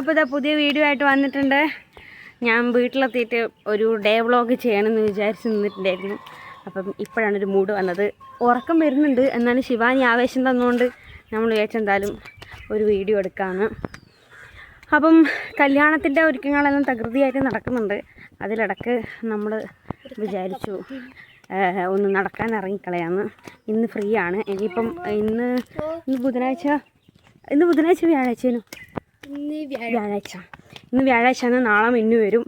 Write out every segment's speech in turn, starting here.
അപ്പോൾ ഇതാ പുതിയ വീഡിയോ ആയിട്ട് വന്നിട്ടുണ്ട്. ഞാൻ വീട്ടിലെത്തിയിട്ട് ഒരു ഡേ വ്ളോഗ് ചെയ്യണമെന്ന് വിചാരിച്ച് നിന്നിട്ടുണ്ടായിരുന്നു. അപ്പം ഇപ്പോഴാണ് ഒരു മൂഡ് വന്നത്. ഉറക്കം വരുന്നുണ്ട്. എന്നാലും ശിവാനി ആവേശം തന്നുകൊണ്ട് നമ്മൾ വിചാരിച്ചെന്തായാലും ഒരു വീഡിയോ എടുക്കാമെന്ന് അപ്പം കല്യാണത്തിന്റെ ഒരുക്കങ്ങളെല്ലാം തകൃതിയായിട്ട് നടക്കുന്നുണ്ട്. അതിലിടക്ക് നമ്മൾ വിചാരിച്ചു ഒന്ന് നടക്കാൻ ഇറങ്ങിക്കളയാന്ന്. ഇന്ന് ഫ്രീ ആണ്. ഇനിയിപ്പം ഇന്ന് ഇന്ന് ബുധനാഴ്ച ഇന്ന് ബുധനാഴ്ച വ്യാഴാഴ്ചേനു? വ്യാഴാഴ്ച. ഇന്ന് വ്യാഴാഴ്ച ആണ് നാളെ മിന്നു വരും.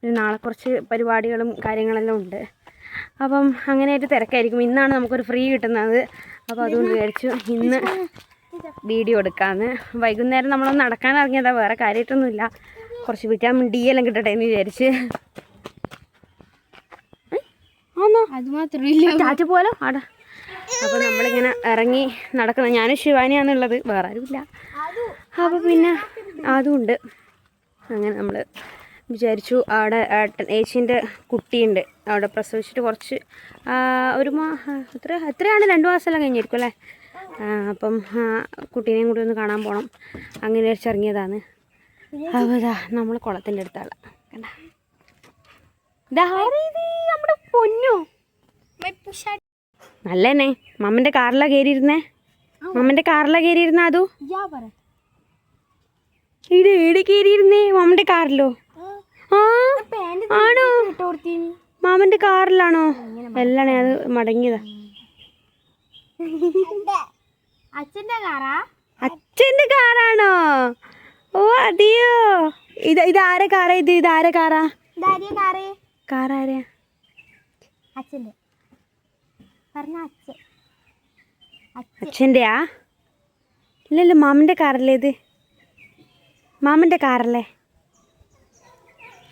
പിന്നെ നാളെ കുറച്ച് പരിപാടികളും കാര്യങ്ങളെല്ലാം ഉണ്ട്. അപ്പം അങ്ങനെയായിട്ട് തിരക്കായിരിക്കും. ഇന്നാണ് നമുക്കൊരു ഫ്രീ കിട്ടുന്നത്. അപ്പോൾ അതുകൊണ്ട് വിചാരിച്ചു ഇന്ന് വീഡിയോ എടുക്കാമെന്ന് വൈകുന്നേരം നമ്മളൊന്ന് നടക്കാൻ ഇറങ്ങിയതാണ് വേറെ കാര്യമായിട്ടൊന്നുമില്ല. കുറച്ച് വിറ്റാമിൻ ഡി എല്ലാം കിട്ടട്ടെ എന്ന് വിചാരിച്ച്. ആന്നോ? അത് മാത്രമില്ല. ടാറ്റ പോലോ ആടാ. അപ്പോൾ നമ്മളിങ്ങനെ ഇറങ്ങി നടക്കുന്ന ഞാനും ശിവാനിയാണെന്നുള്ളത് വേറെ ആരുമില്ല. അപ്പോൾ പിന്നെ അതുമുണ്ട് അങ്ങനെ നമ്മൾ വിചാരിച്ചു അവിടെ ഏട്ടൻ ഏച്ചീന്റെ കുട്ടിയുണ്ട്. അവിടെ പ്രസവിച്ചിട്ട് കുറച്ച് ഒരു മാ എത്ര എത്രയാണ്? രണ്ട് മാസമെല്ലാം കഴിഞ്ഞിരിക്കും അല്ലേ? അപ്പം കുട്ടീനെയും കൂടി ഒന്ന് കാണാൻ പോകണം അങ്ങനെ വെച്ചിറങ്ങിയതാണ് അപ്പോൾ ഇതാ നമ്മൾ കുളത്തിന്റെ അടുത്താണ് കണ്ട? നമ്മുടെ പൊന്നോ. നല്ലതന്നെ മമ്മന്റെ കാറിലാ കയറിയിരുന്നേ മമ്മന്റെ കാറിലാ കയറിയിരുന്ന അതു? ഇവിടെ എവിടെ കയറിയിരുന്നേ മാമന്റെ കാറിലോ? ആണോ? മാമന്റെ കാറിലാണോ? എല്ലാണേ അത് മടങ്ങിയതാ. അച്ഛന്റെ കാറാ? അച്ഛന്റെ കാറാണോ? ഓ അതെയോ? ഇത് ഇത് ആരെ കാറാ ഇത്? ഇത് ആരെ കാറാ? കാറാരാ അച്ഛന്റെ. പറഞ്ഞ അച്ഛൻ. അച്ഛന്റെയാ ഇല്ലല്ലോ മാമന്റെ കാറല്ലേ ഇത്? മാമന്റെ കാറല്ലേ?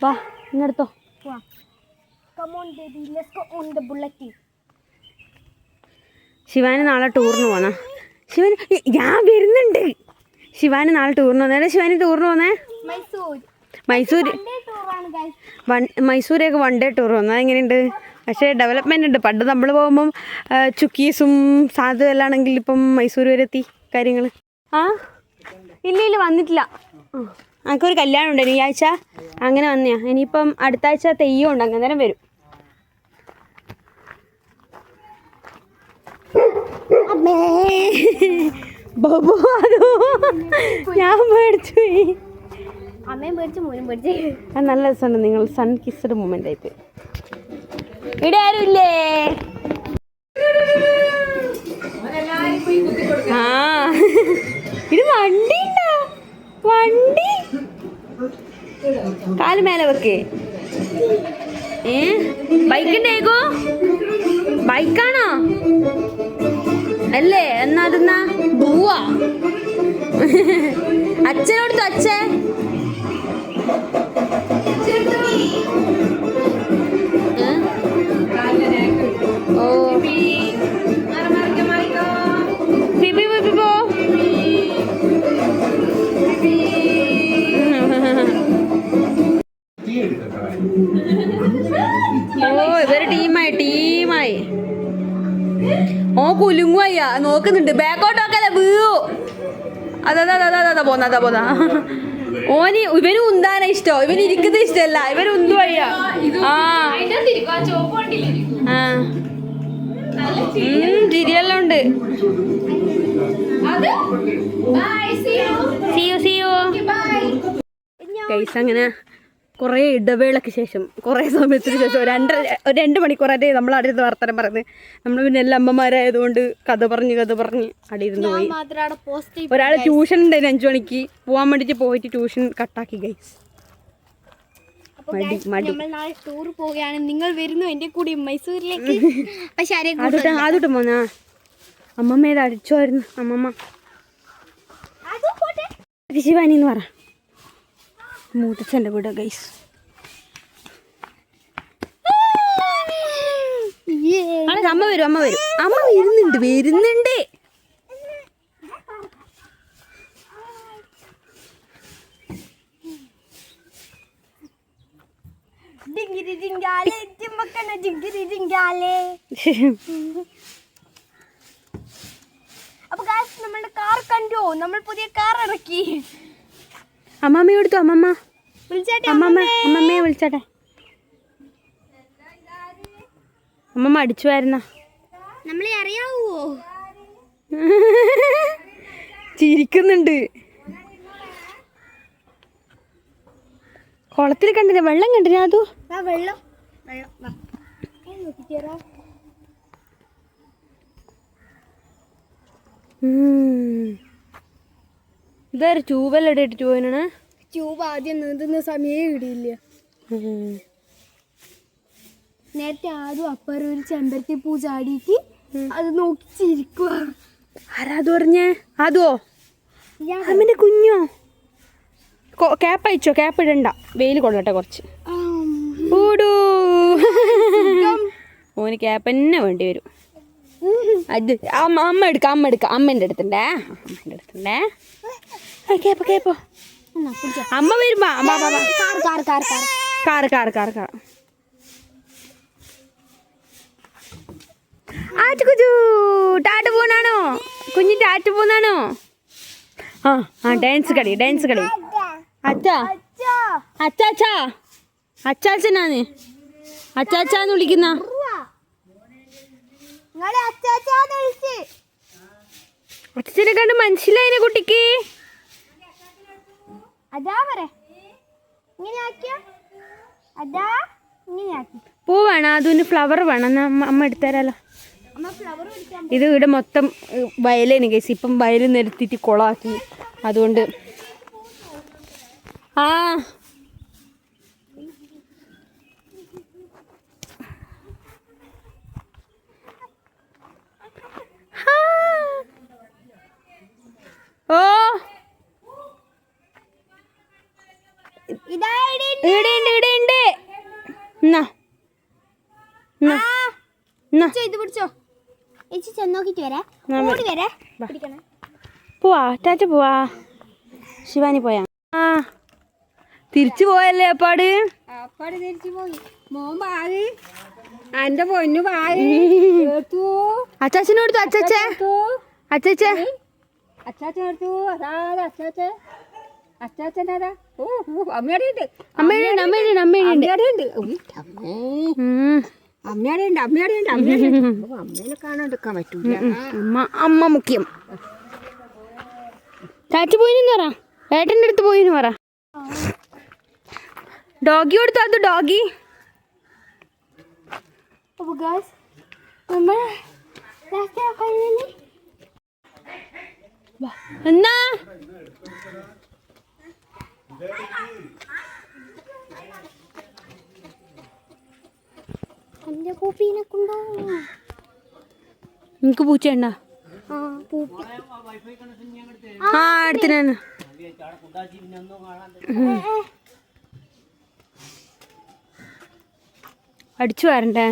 വാ ഇങ്ങെടുത്തോ. ശിവാന് നാളെ ടൂറിന് പോന്നാ. ശിവൻ ഞാൻ വരുന്നുണ്ട്. ശിവാന് നാളെ ടൂറിന് പോന്നേ ശിവാനി ടൂറിന് പോന്നേ മൈസൂർ. വൺ മൈസൂരൊക്കെ വൺ ഡേ ടൂർ വന്നു. അതെങ്ങനെയുണ്ട് പക്ഷേ ഡെവലപ്മെന്റ് ഉണ്ട്. പണ്ട് നമ്മൾ പോകുമ്പം ചുക്കീസും സാധു എല്ലാം ആണെങ്കിൽ ഇപ്പം മൈസൂർ വരെ എത്തി. കാര്യങ്ങൾ ആ? ഇല്ല ഇല്ല വന്നിട്ടില്ല. ഒരു കല്യാണം ഉണ്ട് ഈ ആഴ്ച അങ്ങനെ വന്നെയാ. ഇനിയിപ്പം അടുത്ത ആഴ്ച തെയ്യം ഉണ്ട് അങ്ങനെ നേരം വരും. അമ്മേ. ബബു അതോ ഞാൻ പേടിച്ചു പോയി അമ്മയും പേടിച്ച് മോനും പേടിച്ച് അത് നല്ല രസമുണ്ട്. നിങ്ങൾ സൺ കിസ്ഡ് മൂമെന്റ് ആയിട്ട്. ഇവിടെ ആരുമില്ലേ? ആ. ഇത് വണ്ടി? വണ്ടി? കാൽ മേലെ വെക്കേ. ഏ? ബൈക്ക് ഉണ്ടേക്കോ ബൈക്കാണോ? അല്ലേ? എന്നാ അതെന്നാ പോവാ അച്ഛനോട് അച്ഛേ? കുലുങ്ങുവയ്യ. നോക്കുന്നുണ്ട്. ബാക്കോട്ടൊക്കെ വീഴോ. അതാ അതാ അതാ പോന്ന അതാ പോന്ന. ഓന് ഇവന് ഉന്താന ഇഷ്ടോ. ഇവന് ഇരിക്കുന്നത് ഇഷ്ടല്ല. ഇവന് ഉന്തുവയ്യ. ആ. ആ. ചിരിയെല്ലാം ഉണ്ട്. കൈസ് അങ്ങനെ കുറേ ഇടവേളയ്ക്ക് ശേഷം കുറേ സമയത്തിന് ശേഷം ഒരു രണ്ട് ഒരു രണ്ട് മണിക്കൂറായിട്ട് നമ്മൾ അവിടെ ഇരുന്ന് വർത്തനം പറഞ്ഞ് നമ്മൾ പിന്നെ എല്ലാ അമ്മമാരായതുകൊണ്ട് കഥ പറഞ്ഞ് കഥ പറഞ്ഞ് അവിടെ ഇരുന്ന് പോയി. ഒരാൾ ട്യൂഷൻ ഉണ്ടായിരുന്നു അഞ്ചു മണിക്ക്. പോകാൻ വേണ്ടിയിട്ട് പോയിട്ട് ട്യൂഷൻ കട്ടാക്കി ഗൈസ് മടി മടി. ടൂർ പോവുകയാണ്. നിങ്ങൾ വരുന്നു എന്റെ കൂടി മൈസൂരിലേക്ക്. പക്ഷെ പോന്നാ? അമ്മമ്മ ഏത് അമ്മമ്മ. ശിവാനി എന്ന് പറ. മൂത്തച്ഛന്റെ വീട് ഗൈസ് അമ്മ വരും അമ്മ വരും. അമ്മ വരുന്നുണ്ട് വരുന്നുണ്ട്. ഡിങ്കിരി ഡിങ്കാലേ ജിമ്പക്കണ ജിങ്കിരി ഡിങ്കാലേ അപ്പൊ നമ്മളുടെ കാർ കണ്ടോ? നമ്മൾ പുതിയ കാർ ഇറക്കി. അമ്മമ്മ? എടുത്തു അമ്മമ്മ അമ്മമ്മ. അമ്മമ്മയെ വിളിച്ചാട്ടെ. അമ്മമ്മ അടിച്ചു വരുന്ന. നമ്മളെ അറിയാവോ? ചിരിക്കുന്നുണ്ട്. കുളത്തിൽ കണ്ടില്ല? വെള്ളം കണ്ടില്ല അതു വെള്ളം. വെള്ളം. ഇതൊരു ട്യൂബെല്ലാം ഇട്ടിട്ട് പോയിനാണ്? ട്യൂബ് ആദ്യം നീന്തുന്ന സമയം ഇടിയില്ല. നേരത്തെ ആരും അപ്പുറം ഒരു ചെമ്പരത്തി പൂ ചാടിയിട്ട് അത് നോക്കി ചിരിക്കുക ആരാ പറഞ്ഞേ? അതോ അമ്മിന്റെ കുഞ്ഞോ? ക്യാപ്പ് അയച്ചോ? ക്യാപ്പ് ഇടണ്ട. വെയിൽ കൊള്ളട്ടെ കുറച്ച്. ഓടൂ. ഓന് ക്യാപ്പ് തന്നെ വേണ്ടി വരും. അത് അമ്മ അമ്മ എടുക്ക അമ്മ എടുക്ക. അമ്മേന്റെ അടുത്തുണ്ടേ. അമ്മേന്റെ അടുത്തുണ്ടേ. കേപ്പോ കേപ്പോ. അമ്മ വരുമ്പോ അമ്മ car car car car car car car ആറ്റ് കുജു ടാറ്റ് പോന്നാണോ? കുഞ്ഞി ടാറ്റ് പോന്നാണോ? ആ ആ ഡാൻസ് കളി ഡാൻസ് കളി. അച്ഛാ. അച്ചാച്ചാ. അച്ചാച്ചനാണ്. അച്ചാച്ചാന്ന് വിളിക്കുന്ന. അച്ഛനെ കണ്ട് മനസ്സിലായിനെ കുട്ടിക്ക്. അതാ പറ. അതാ പൂ വേണം അതിന് ഫ്ലവർ വേണം. അമ്മ എടുത്തരാലോ ഇത് ഇവിടെ മൊത്തം വയലേനു വയലേന് കേസ് ഇപ്പം വയൽ നിരത്തിയിട്ട് കുളമാക്കി. അതുകൊണ്ട് ആ ഓ. എന്നാ ഇത് പിടിച്ചോ. ചേച്ചി ചെന്നോക്കിട്ട് വരാ. ഓടി വരാ. വാ. പിടിക്കണേ. പോവാ ടാറ്റ പോവാ. ശിവാനി പോയാ. ആ. തിരിച്ചു പോയല്ലേ അപ്പാട്? അപ്പാട് തിരിച്ചു പോയി. മോൻ പാൽ എന്റെ പൊന്നു പാൽ അച്ചാച്ചനോട് അച്ചാച്ചേ. അച്ചാച്ചേ. അച്ചാച്ചെടുത്തു അതാ അച്ചാച്ചൻ. അതാ. ഓ അമ്മയുടെ ഉണ്ട്. അമ്മയുടെ അമ്മയുടെ അമ്മയുടെ ഉണ്ട്. അമ്മയുടെ ഉണ്ട്. അമ്മയുടെ ഉണ്ട് അമ്മയുടെ അമ്മേനെ കാണാണ്ടിരിക്കാൻ പറ്റൂല. അമ്മ അമ്മ മുഖ്യം. ചാച്ചു പോയിന്ന് പറ. ഏട്ടന്റെ അടുത്ത് പോയിന്ന് പറ. ഡോഗി കൊടുത്തു അത് ഡോഗി? അപ്പോൾ ഗാസ് നമ്മൾ ലാസ്റ്റ് ഫൈനലി എന്നാ? എന്റെ പൂപ്പീനെ കൊണ്ടോ? നിനക്ക് പൂച്ചയുണ്ടോ ആ അടുത്തിനാണ് അടിച്ചു വരണ്ടേ?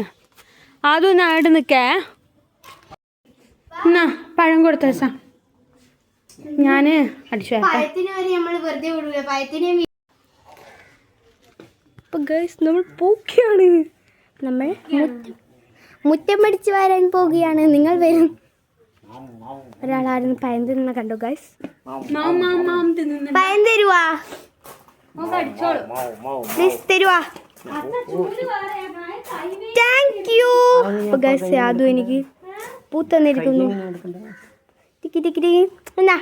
അതൊന്ന് അവിടെ നിൽക്കേ. എന്നാ പഴം കൊടുത്ത ദിവസം ഞാൻ അടിച്ചു വരട്ടെ ഗേൾസ് വരെ നമ്മൾ ഗൈസ് നമ്മൾ പൂക്കിയാണ് നമ്മൾ മുറ്റം പഠിച്ച് വരാൻ പോവുകയാണ്. നിങ്ങൾ വരും. ഒരാളായിരുന്നു പയം തിന്ന കണ്ടു ഗൈസ് മാം മാം മാം തിന്നുന്നു പയം തരുവാ. പ്ലീസ് തരുവാ. താങ്ക് യു ഗൈസ് അതും എനിക്ക് പൂത്തന്നിരിക്കുന്നു ടിക്കി ടിക്കി ടിക്കി എന്നാ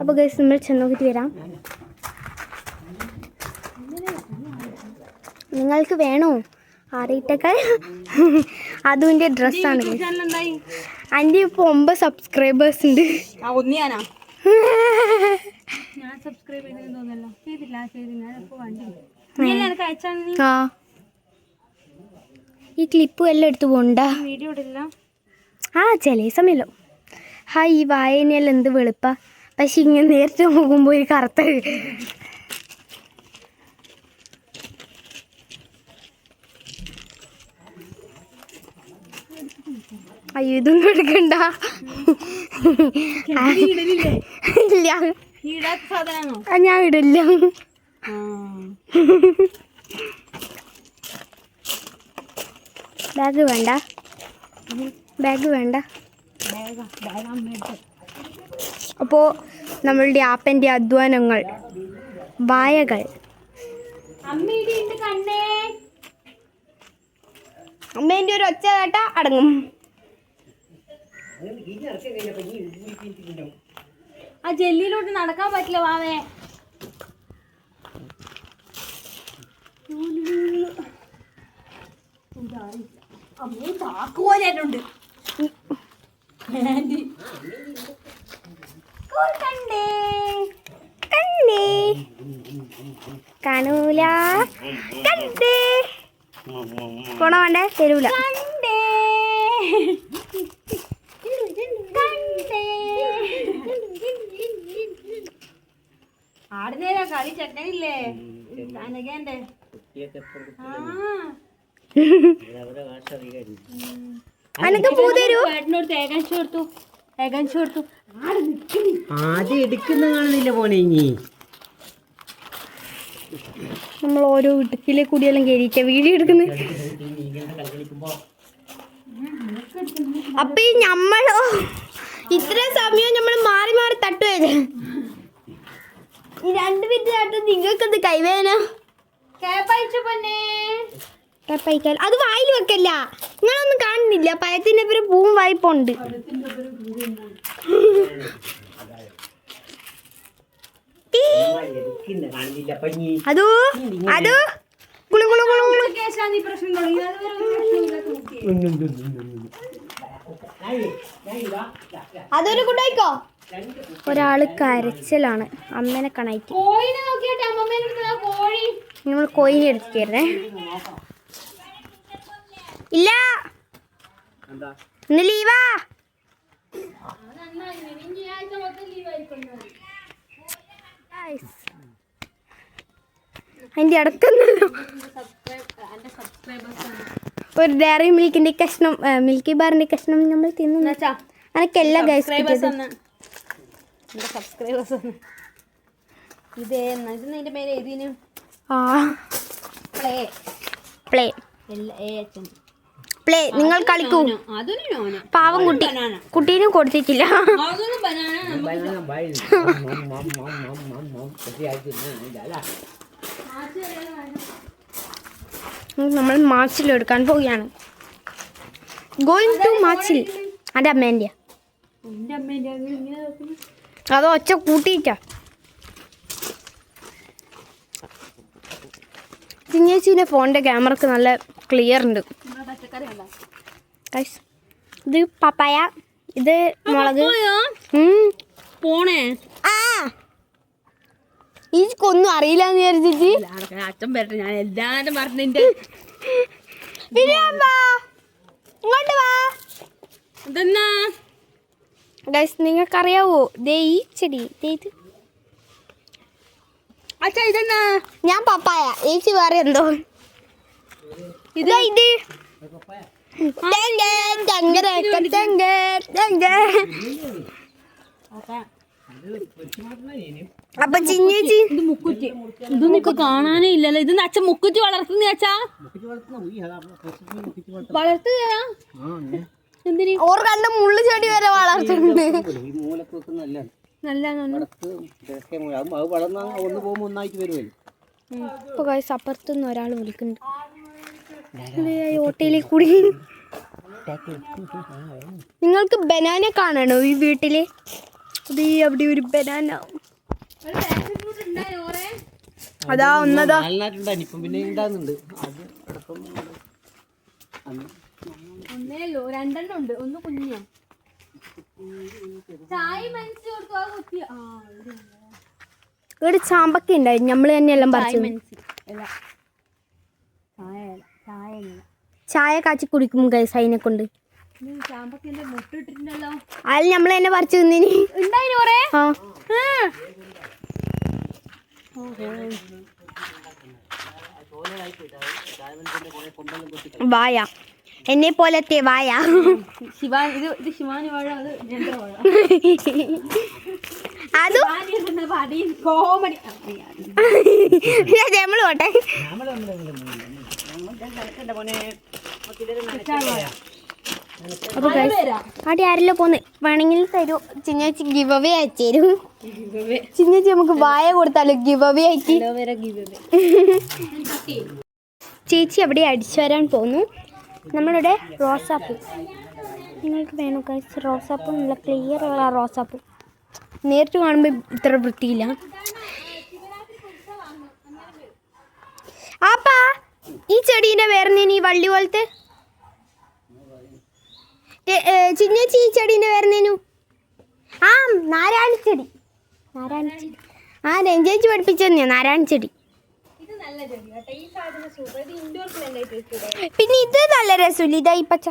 അപ്പൊ ഗൈസ് നമ്മൾ ചെന്ന് നോക്കിട്ട് വരാം നിങ്ങൾക്ക് വേണോ? ആറിയിട്ടേക്കാൾ അതുവിന്റെ ഡ്രസ്സാണ് എന്റെ ഇപ്പോൾ ഒമ്പത് സബ്സ്ക്രൈബേഴ്സ് ഉണ്ട്. ഞാൻ സബ്സ്ക്രൈബ് ചെയ്തെന്ന് തോന്നല്ലോ ചെയ്തില്ല ചെയ്തില്ല. ഞാനിപ്പോൾ വണ്ടി ആ. ഈ ക്ലിപ്പ് എല്ലാം എടുത്ത് പോണ്ട? വീഡിയോ ഇടില്ല ആ ചില സമയമല്ലോ ഹാ ഈ വായനയിൽ എന്ത് വെളുപ്പ? പക്ഷെ ഇങ്ങനെ നേരിട്ട് നോക്കുമ്പോൾ ഒരു കറുത്ത അയ്യോ ഇതൊന്നും എടുക്കണ്ട. ഇല്ല. ഞാൻ ഇടില്ല. ബാഗ് വേണ്ട. ബാഗ് വേണ്ട. അപ്പോൾ നമ്മളുടെ ആപ്പന്റെ അധ്വാനങ്ങൾ വായകൾ. ഉണ്ട് അമ്മേന്റെ ഒരു ഒച്ച കേട്ട അടങ്ങും. ആ ജെല്ലിയിലോട്ട് നടക്കാൻ പറ്റില്ല വാവേ. അമ്മേ താക്കോലുണ്ട് കണ്ടേ. കണ്ടേ. കാണൂല. കണ്ടേ. കൊണ വേണ്ടേ? തരൂല. കണ്ടേ. ആടുന്നേരാ കളി ചെക്കനില്ലേ അനകേന്റെ. ആ. അനക്ക് പൂ തരൂ ചേട്ടനോട് തേകാൻച്ചു കൊടുത്തു. തേകാൻച്ചു കൊടുത്തു. ആട് നിൽക്കുന്നു. ആദ്യം എടുക്കുന്ന കാണുന്നില്ല പോണേ ഇനി. നമ്മൾ ഓരോ ഇടുക്കിലെ കൂടിയെല്ലാം കയറിയിട്ട വീഡിയോ എടുക്കുന്നത് അപ്പൊ ഈ ഞമ്മളോ ഇത്ര സമയം നമ്മൾ മാറി മാറി തട്ടുവല്ലേ ഈ രണ്ട് മിനിറ്റ് തട്ട് നിങ്ങൾക്കത് കൈവേന കേപ്പയച്ചു പൊന്നേ പൈക്കാൽ അത് വായിൽ വെക്കല്ല. നിങ്ങളൊന്നും കാണുന്നില്ല. പഴത്തിന്റെ പേര് പൂവും വായ്പുണ്ട്. അതോ അതോ. കുളു കുളു കുളു കുളു അതൊരു കുട്ടായിക്കോ ഒരാൾ കരച്ചിലാണ്. അമ്മേനെ കണായിട്ട് നമ്മൾ കോയിനെ എടുത്തിരുന്നേ ഇല്ല. എന്താ? ഇന്ന് ലീവാ. അതിന്റെ ഇടക്കുന്നല്ലോ ഒരു ഡയറി മിൽക്കിന്റെ കഷ്ണം മിൽക്കി ബാറിന്റെ കഷ്ണം നമ്മൾ തിന്നു. അനക്കല്ല ഗൈസ് സബ്സ്ക്രൈബേഴ്സ് ഇതേ നിന്റെ ആ. പ്ലേ പ്ലേ എല്ലാ പ്ലേ നിങ്ങൾ കളിക്കൂ. പാവം കുട്ടി കുട്ടീനും കൊടുത്തിട്ടില്ല. നമ്മൾ മാച്ചിൽ എടുക്കാൻ പോവുകയാണ്. ഗോയിങ് ടു മാച്ചിൽ. അതെ അമ്മേന്റെ അത് ഒച്ച കൂട്ടിയിട്ടാ. ചിങ്ങേച്ചിന്റെ ഫോണിന്റെ ക്യാമറക്ക് നല്ല ക്ലിയർ ഉണ്ട്. ഇത് പപ്പായ ഇത് മുളക്. പോണേ. ആ. എനിക്കൊന്നും അറിയില്ല എന്ന് വിചാരിച്ചിട്ട് അച്ഛൻ വരട്ടെ ഞാൻ എല്ലാരും പറഞ്ഞിട്ട്. ഇങ്ങോട്ട് വാ. ഇതെന്നാ? ഗൈസ് നിങ്ങൾക്കറിയാവോ? ദേ ഈ ചെടി ഇത്. അച്ഛാ ഇതെന്നാ? ഞാൻ പപ്പായ. ഏച്ചി വേറെ എന്തോ. ഇതാ ഇത്. അപ്പൊ ചിന്നേച്ചി? ഇത് മുക്കുറ്റി ഇത് ഇപ്പൊ കാണാനേ ഇല്ലല്ലോ. ഇത് അച്ഛൻ മുക്കുറ്റി വളർത്തുന്ന അച്ഛാ. വളർത്തുകയാ? ഓർ കണ്ട മുള്ളു ചെടി വരെ വളർത്തുന്നുണ്ട്. ഈ നല്ല വടക്ക് കിഴക്കേ മൂല അത് അത് വളർന്ന ഒന്ന് പോകുമ്പോൾ ഒന്നായിട്ട് വരുമല്ലോ ഇപ്പൊ ഗൈസ് അപ്പുറത്തുനിന്ന് ഒരാൾ വിളിക്കുന്നുണ്ട്. ഓട്ടയിലേക്ക് കൂടി. നിങ്ങൾക്ക് ബനാന കാണണോ ഈ വീട്ടിൽ? അവിടെ ഒരു ബനാന. അതാ ഒന്നതാ. ഒരു ഒന്നേല്ലോ രണ്ടെണ്ണം ഉണ്ട്. ഒന്ന് കുഞ്ഞാ ഇവിടെ ചാമ്പക്ക ഉണ്ടായിരുന്നു തന്നെ തന്നെയെല്ലാം പറിച്ചു മനസ്സിൽ അല്ല. ചായ കാച്ചി കുടിക്കും ഗൈസ് അതിനെ കൊണ്ട്. അതിൽ നമ്മൾ എന്നെ പറിച്ചു തിന്നിനി. വായ. എന്നെ പോലത്തെ വായ. ശിവാനി വാഴ അത് നമ്മൾ പോട്ടെ. അപ്പോൾ ആട്ടി ആരെല്ലോ പോന്ന്? വേണമെങ്കിൽ തരൂ. ചിന്നേച്ചി ഗിവ് അവേ അയച്ചേരും ചിന്നേച്ചി നമുക്ക് വായ കൊടുത്താലോ? ഗിവ് അവേ ആയിട്ട് ചേച്ചി അവിടെ അടിച്ചു വരാൻ പോന്നു. നമ്മളുടെ റോസാപ്പൂ. നിങ്ങൾക്ക് വേണോ കഴിച്ച് റോസാപ്പൂ നല്ല ക്ലിയർ ഉള്ള റോസാപ്പൂ. നേരിട്ട് കാണുമ്പോൾ ഇത്ര വൃത്തിയില്ല. ആപ്പാ! ഈ ചെടീന്റെ പേരെന്ന് ഈ വള്ളി പോലത്തെ? ചിന്നേച്ചി ഈ ചെടീന്റെ പേരെന്നേനു ആ നാരായണ ചെടി. ആ രഞ്ജേച്ചി പഠിപ്പിച്ചു തന്നെയാ നാരായണച്ചെടി പിന്നെ ഇത് നല്ല രസമില്ല ഇതാ ഈ പച്ച.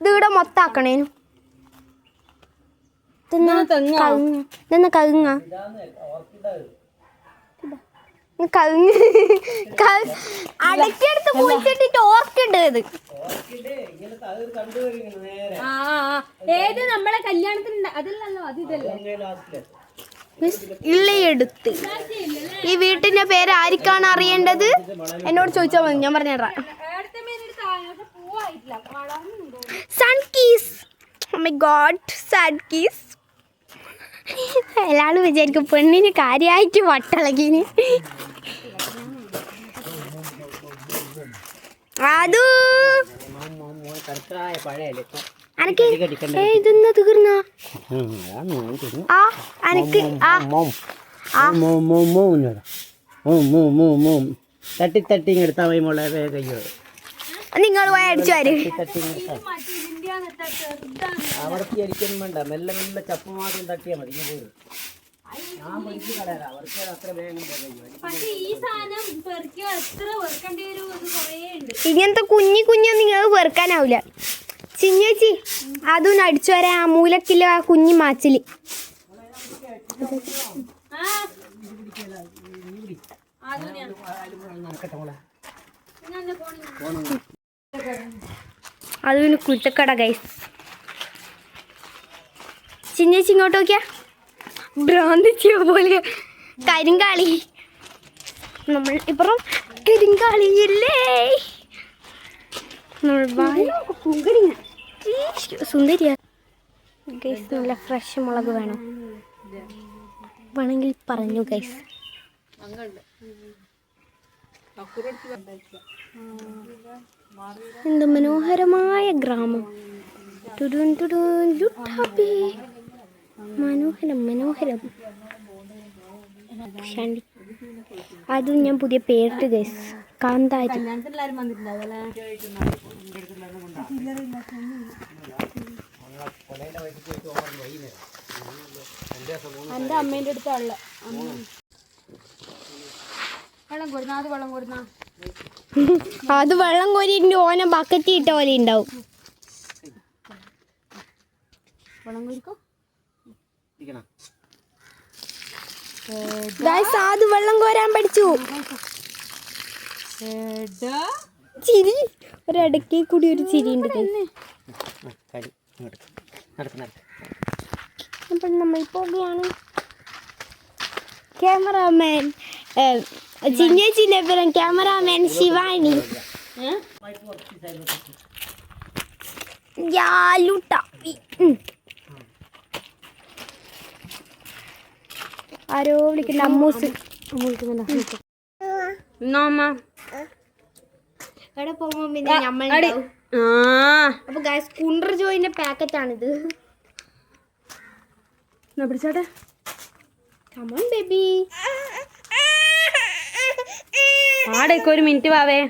ഇത് ഇവിടെ മൊത്താക്കണേനു. ഇതെന്നാ കഴുങ്ങ കഴുങ്ങ. കവുങ്ങ ഇത് കവുങ്ങ് ക- അടയ്ക്കെടുത്ത് കുളിച്ചിട്ടിട്ട് ഓർക്കിണ്ട് ഇത്. ഏത് നമ്മളെ കല്യാണത്തിന് അതല്ലല്ലോ അത് ഇതല്ലേ? ലാസ്റ്റിൽ ഈ വീട്ടിന്റെ പേര് ആർക്കാണ് അറിയേണ്ടത്? എന്നോട് ചോദിച്ചാൽ മതി ഞാൻ പറഞ്ഞ സൺ കീസ് മൈ ഗോഡ് സൺകീസ് എല്ലാവരും വിചാരിക്കും പെണ്ണിന് കാര്യമായിട്ട് വട്ടളകിന്. അത് കറുത്തായ പഴയല്ലേ അനക്ക് ഏ, ഇതെന്നാ തീർന്ന ആ അനക്ക് ആ. തട്ടി തട്ടി ഇങ്ങെടുത്താൽ മതി മോളെ വേഗം കയ്യോ നിങ്ങൾ പോയി അടിച്ചു വരും. അവർക്ക് അടിക്കൊന്നും വേണ്ട. മെല്ലെ മെല്ലെ ചപ്പ് മാത്രം തട്ടിയാൽ മതി. ഞാൻ അവർക്ക് അത്ര വേഗം അത് കുറേ ഉണ്ട്. ഇങ്ങനത്തെ കുഞ്ഞി കുഞ്ഞു നിങ്ങൾക്ക് വെറുക്കാനാവില്ല ചിഞ്ഞേച്ചി അതൊന്ന് അടിച്ചു വരാൻ ആ മൂലക്കില്ല ആ കുഞ്ഞി മാച്ചിൽ. ആ. അത് പിന്നെ കുറ്റക്കട ഗൈസ് ചിന്നേച്ചി ഇങ്ങോട്ട് നോക്കിയാ ഭ്രാന്തിച്ചിയ പോലെ കരിങ്കാളി നമ്മൾ ഇപ്പുറം കരിങ്കാളിയില്ലേ സുന്ദരിയാ നല്ല ഫ്രഷ് മുളക് വേണം വേണമെങ്കിൽ പറഞ്ഞു ഗൈസ് എന്ത് മനോഹരമായ ഗ്രാമം. മനോഹരം മനോഹരം. ഷാണ്ടി അതും ഞാൻ പുതിയ പേരിട്ട് ഗൈസ് കാന്താരി. എന്റെ അമ്മേന്റെ അടുത്തുള്ള വെള്ളം കൊടുന്നാ അത് വെള്ളം കൊടുന്നാ അത് വെള്ളം കോരിയിട്ട് ഓന ബക്കറ്റ് ഇട്ട പോലെ ഉണ്ടാവും അത് വെള്ളം കോരാൻ പഠിച്ചു. ചിരി. ഒരടക്കി കൂടി ഒരു ചിരി ഉണ്ട് ഗൈസ് കരി ഇങ്ങോട്ട്. നടക്ക് നടക്ക്. അപ്പോൾ നമ്മൾ പോവുകയാണ്. ക്യാമറാമാൻ ചിന്നേച്ചിന്റെ പേരും ക്യാമറാമാൻ ശിവാനി. ആരോ വിളിക്കുന്ന അമ്മൂസ്. എവിടെ പോകുമ്പോൾ പിന്നെ നമ്മൾ ആ. അപ്പൊ ഗൈസ് കുണ്ടർ ജോയിന്റെ പാക്കറ്റ് ആണിത് എന്നാ പിടിച്ചോട്ടെ? കമോൺ ബേബി ആടേക്ക് ഒരു മിനിറ്റ് വാവേ.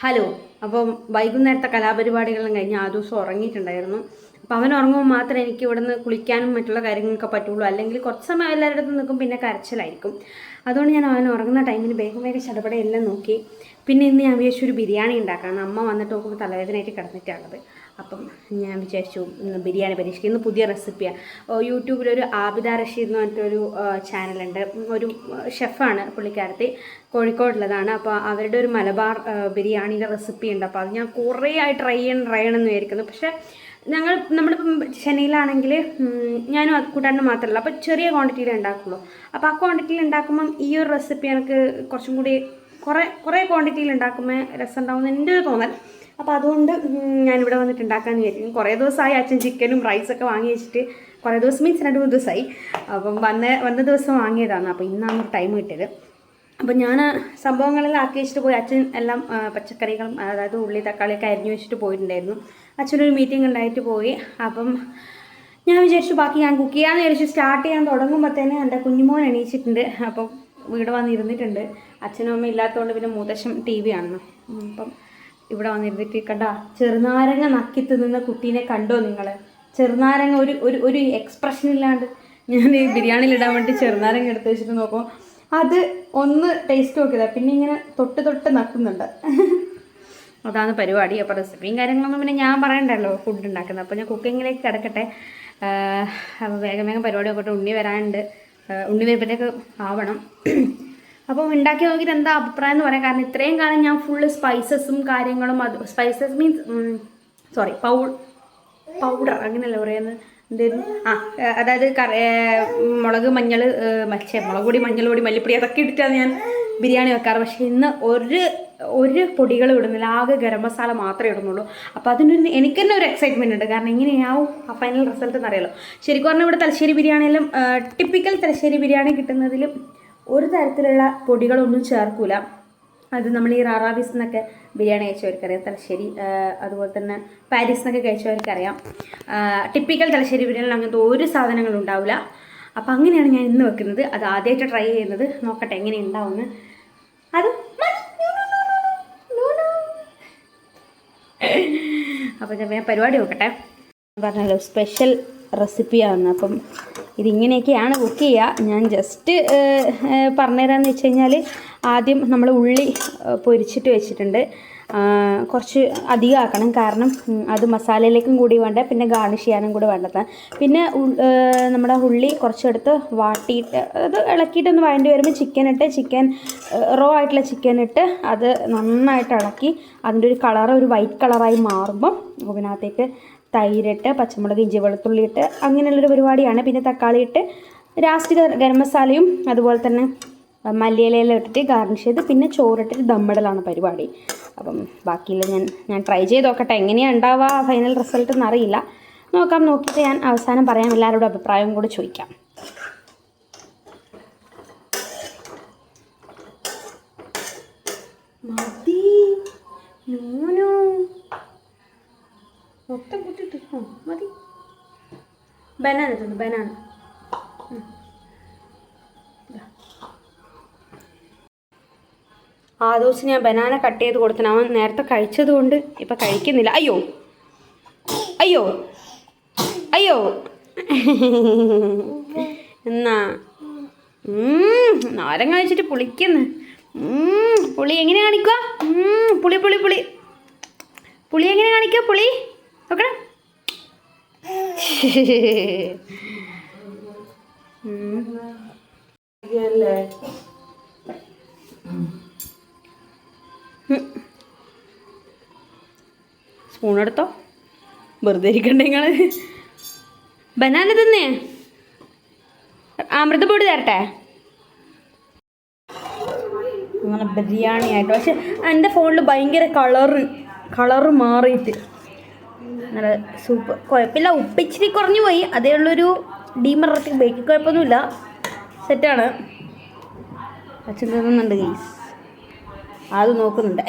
ഹലോ അപ്പം വൈകുന്നേരത്തെ കലാപരിപാടികളെല്ലാം കഴിഞ്ഞ് ആ ദിവസം ഉറങ്ങിയിട്ടുണ്ടായിരുന്നു. അപ്പം അവൻ ഉറങ്ങുമ്പോൾ മാത്രമേ എനിക്ക് ഇവിടുന്ന് കുളിക്കാനും മറ്റുള്ള കാര്യങ്ങളൊക്കെ പറ്റുള്ളൂ. അല്ലെങ്കിൽ കുറച്ച് സമയം എല്ലാവരുടെ അടുത്ത് നിൽക്കും പിന്നെ കരച്ചിലായിരിക്കും. അതുകൊണ്ട് ഞാൻ അവൻ ഉറങ്ങുന്ന ടൈമിന് വേഗം വേഗം ചടപടെ എല്ലാം നോക്കി. പിന്നെ ഇന്ന് ഞാൻ വിചാരിച്ചു ഒരു ബിരിയാണി ഉണ്ടാക്കാണ് അമ്മ വന്നിട്ട് നോക്കുമ്പോൾ തലവേദനയായിട്ട് കിടന്നിട്ടുള്ളത് അപ്പം ഞാൻ വിചാരിച്ചു ഇന്ന് ബിരിയാണി പരീക്ഷിക്കും. ഇന്ന് പുതിയ റെസിപ്പിയാണ് യൂട്യൂബിലൊരു ആബിദ റഷീദ് എന്ന് പറഞ്ഞിട്ടൊരു ചാനലുണ്ട്. ഒരു ഷെഫാണ് പുള്ളിക്കാരത്തി. കോഴിക്കോടുള്ളതാണ്. അപ്പോൾ അവരുടെ ഒരു മലബാർ ബിരിയാണിയുടെ റെസിപ്പി ഉണ്ട്. അപ്പോൾ അത് ഞാൻ കുറേ ആയി ട്രൈ ചെയ്യണം ട്രൈ ചെയ്യണം എന്ന് വിചാരിക്കുന്നു. പക്ഷേ ഞങ്ങൾ നമ്മളിപ്പം ചെന്നൈയിലാണെങ്കിൽ ഞാനും കൂട്ടാണ്ട് മാത്രമല്ല. അപ്പോൾ ചെറിയ ക്വാണ്ടിറ്റിയിൽ ഉണ്ടാക്കുള്ളൂ. അപ്പോൾ ആ ക്വാണ്ടിറ്റിയിൽ ഉണ്ടാക്കുമ്പം ഈ ഒരു റെസിപ്പി എനിക്ക് കുറച്ചും കൂടി കുറേ കുറേ ക്വാണ്ടിറ്റിയിൽ ഉണ്ടാക്കുമ്പോൾ രസം ഉണ്ടാവും എന്റെ ഒരു തോന്നൽ. അപ്പോൾ അതുകൊണ്ട് ഞാനിവിടെ വന്നിട്ട് ഉണ്ടാക്കാമെന്ന് വിചാരിക്കും കുറേ ദിവസമായി അച്ഛൻ ചിക്കനും റൈസൊക്കെ വാങ്ങി വെച്ചിട്ട് കുറേ ദിവസം മീൻസ് രണ്ട് മൂന്ന് ദിവസമായി. അപ്പം വന്ന വന്ന ദിവസം വാങ്ങിയതാണ്. അപ്പോൾ ഇന്നാണ് ടൈം കിട്ടിയത്. അപ്പം ഞാൻ സംഭവങ്ങളെല്ലാം ആക്കി വെച്ചിട്ട് പോയി. അച്ഛൻ എല്ലാം പച്ചക്കറികളും അതായത് ഉള്ളി തക്കാളിയൊക്കെ അരിഞ്ഞു വെച്ചിട്ട് പോയിട്ടുണ്ടായിരുന്നു. അച്ഛനൊരു മീറ്റിംഗ് ഉണ്ടായിട്ട് പോയി. അപ്പം ഞാൻ വിചാരിച്ചു ബാക്കി ഞാൻ കുക്ക് ചെയ്യാമെന്ന് വിചാരിച്ചു സ്റ്റാർട്ട് ചെയ്യാൻ തുടങ്ങുമ്പോഴത്തേന് എന്റെ കുഞ്ഞുമോൻ എണീച്ചിട്ടുണ്ട്. അപ്പം വീട് വന്നിരുന്നിട്ടുണ്ട്. അച്ഛനും അമ്മ ഇല്ലാത്തതുകൊണ്ട് പിന്നെ മൂത്തശ്ശം ടി വി ആണെന്ന് അപ്പം ഇവിടെ വന്നിരുന്നിട്ട് കണ്ട ചെറുനാരങ്ങ നക്കി തിന്നുന്ന കുട്ടീനെ കണ്ടോ നിങ്ങൾ ചെറുനാരങ്ങ ഒരു ഒരു എക്സ്പ്രഷൻ ഇല്ലാണ്ട് ഞാൻ ബിരിയാണിയിൽ ഇടാൻ വേണ്ടി ചെറുനാരങ്ങ എടുത്ത് വെച്ചിട്ട് നോക്കുമ്പോൾ അത് ഒന്ന് ടേസ്റ്റ് നോക്കിയതാ. പിന്നെ ഇങ്ങനെ തൊട്ട് തൊട്ട് നക്കുന്നുണ്ട്. അതാണ് പരിപാടി. അപ്പോൾ റെസിപ്പിയും കാര്യങ്ങളൊന്നും പിന്നെ ഞാൻ പറയണ്ടല്ലോ ഫുഡ് ഉണ്ടാക്കുന്നത്. അപ്പോൾ ഞാൻ കുക്കിങ്ങിലേക്ക് കിടക്കട്ടെ. അപ്പോൾ വേഗം വേഗം പരിപാടി നോക്കട്ടെ. ഉണ്ണി വരാനുണ്ട്. ഉണ്ണി വരുമ്പോഴത്തേക്ക് ആവണം. അപ്പോൾ ഉണ്ടാക്കി നോക്കിയിട്ട് എന്താ അഭിപ്രായം എന്ന് പറയാം. കാരണം ഇത്രയും കാലം ഞാൻ ഫുള്ള് സ്പൈസസും കാര്യങ്ങളും അത് സ്പൈസസ് മീൻസ് സോറി പൗ പൗഡർ അങ്ങനെയല്ല പറയുന്നത്? എന്തായിരുന്നു ആ അതായത് കറി മുളക് മഞ്ഞൾ മച്ചേ മുളക് പൊടി മഞ്ഞൾ പൊടി മല്ലിപ്പൊടി അതൊക്കെ ഇട്ടിട്ടാണ് ഞാൻ ബിരിയാണി വെക്കാറ്. പക്ഷേ ഇന്ന് ഒരു ഒരു പൊടികളും ഇടുന്നില്ല. ആകെ ഗരം മസാല മാത്രമേ ഇടുന്നുള്ളൂ. അപ്പോൾ അതിനൊരു എനിക്ക് തന്നെ ഒരു എക്സൈറ്റ്മെന്റ് ഉണ്ട്. കാരണം ഇങ്ങനെയാവും ആ ഫൈനൽ റിസൾട്ട് എന്നറിയാലോ ശരിക്കും പറഞ്ഞാൽ ഇവിടെ തലശ്ശേരി ബിരിയാണിയിലും ടിപ്പിക്കൽ തലശ്ശേരി ബിരിയാണി കിട്ടുന്നതിലും ഒരു തരത്തിലുള്ള പൊടികളൊന്നും ചേർക്കൂല. അത് നമ്മൾ ഈ റാറാബീസ് എന്നൊക്കെ ബിരിയാണി കഴിച്ചവർക്കറിയാം തലശ്ശേരി അതുപോലെ തന്നെ പാരീസ് എന്നൊക്കെ കഴിച്ചവർക്കറിയാം ടിപ്പിക്കൽ തലശ്ശേരി ബിരിയാണിയിൽ അങ്ങനത്തെ ഒരു സാധനങ്ങളും ഉണ്ടാവില്ല അപ്പോൾ അങ്ങനെയാണ് ഞാൻ ഇന്ന് വെക്കുന്നത്. അത് ആദ്യമായിട്ട് ട്രൈ ചെയ്യുന്നത്. നോക്കട്ടെ എങ്ങനെ ഉണ്ടാവുമെന്ന് അത്. അപ്പോൾ ഞാൻ പരിപാടി നോക്കട്ടെ. പറഞ്ഞല്ലോ സ്പെഷ്യൽ റെസിപ്പിയാണ്. അപ്പം ഇതിങ്ങനെയൊക്കെയാണ് കുക്ക് ചെയ്യുക. ഞാൻ ജസ്റ്റ് പറഞ്ഞുതരാമെന്ന് വെച്ച് കഴിഞ്ഞാൽ ആദ്യം നമ്മൾ ഉള്ളി പൊരിച്ചിട്ട് വെച്ചിട്ടുണ്ട്. കുറച്ച് അധികം ആക്കണം. കാരണം അത് മസാലയിലേക്കും കൂടി വേണ്ട. പിന്നെ ഗാർണിഷ് ചെയ്യാനും കൂടി വേണ്ടതാണ് പിന്നെ നമ്മുടെ ഉള്ളി കുറച്ചെടുത്ത് വാട്ടിയിട്ട് അത് ഇളക്കിയിട്ടൊന്ന് വഴണ്ടി വരുമ്പോൾ ചിക്കൻ ഇട്ട് ചിക്കൻ റോ ആയിട്ടുള്ള ചിക്കൻ ഇട്ട് അത് നന്നായിട്ട് ഇളക്കി അതിന്റെ ഒരു കളർ ഒരു വൈറ്റ് കളറായി മാറുമ്പം അതിനകത്തേക്ക് തൈരിട്ട് പച്ചമുളക് ഇഞ്ചി വെളുത്തുള്ളി ഇട്ട് അങ്ങനെയുള്ളൊരു പരിപാടിയാണ്. പിന്നെ തക്കാളി ഇട്ട് ലാസ്റ്റ് ഗരം മസാലയും അതുപോലെ തന്നെ മല്ലിയിലയെല്ലാം ഇട്ടിട്ട് ഗാർണിഷ് ചെയ്ത് പിന്നെ ചോറിട്ടിട്ട് ദമ്മിടലാണ് പരിപാടി. അപ്പം ബാക്കിയുള്ള ഞാൻ ഞാൻ ട്രൈ ചെയ്ത് നോക്കട്ടെ എങ്ങനെയാണ് ഉണ്ടാവുക ഫൈനൽ റിസൾട്ട് എന്നറിയില്ല നോക്കാം നോക്കിയിട്ട് ഞാൻ അവസാനം പറയാം എല്ലാവരോടും അഭിപ്രായം കൂടെ ചോദിക്കാം. മതി. നോനോ മൊത്തം കൂട്ടിട്ട് ആ മതി. ബനാന തന്നു ബനാന ആ ദിവസം ഞാൻ ബനാന കട്ട് ചെയ്ത് കൊടുത്തിന് അവൻ നേരത്തെ കഴിച്ചതുകൊണ്ട് ഇപ്പം കഴിക്കുന്നില്ല. അയ്യോ. അയ്യോ. അയ്യോ. എന്നാ? നാരങ്ങ കഴിച്ചിട്ട് പുളിക്കുന്നു. പുളി എങ്ങനെ കാണിക്കുക? പുളി പുളി പുളി. പുളി എങ്ങനെ കാണിക്കുക? പുളി? നോക്കണം സ്പൂൺ എടുത്തോ? വെറുതെ ഇരിക്കണ്ടേ നിങ്ങൾ ബനാന തിന്നേ? അമൃതപ്പൊടി തരട്ടെ? അങ്ങനെ ബിരിയാണി ആയിട്ട്. പക്ഷെ എന്റെ ഫോണിൽ ഭയങ്കര കളറ് കളറ് മാറിയിട്ട്. നല്ല സൂപ്പർ. കുഴപ്പമില്ല ഉപ്പിച്ചിരി കുറഞ്ഞു പോയി. അതേ ഉള്ളൊരു ഡീമറത്തി ബേക്ക് കുഴപ്പമൊന്നുമില്ല. സെറ്റാണ് അച്ഛൻ തിന്നുന്നുണ്ട് ഗീസ് അത് നോക്കുന്നുണ്ട്.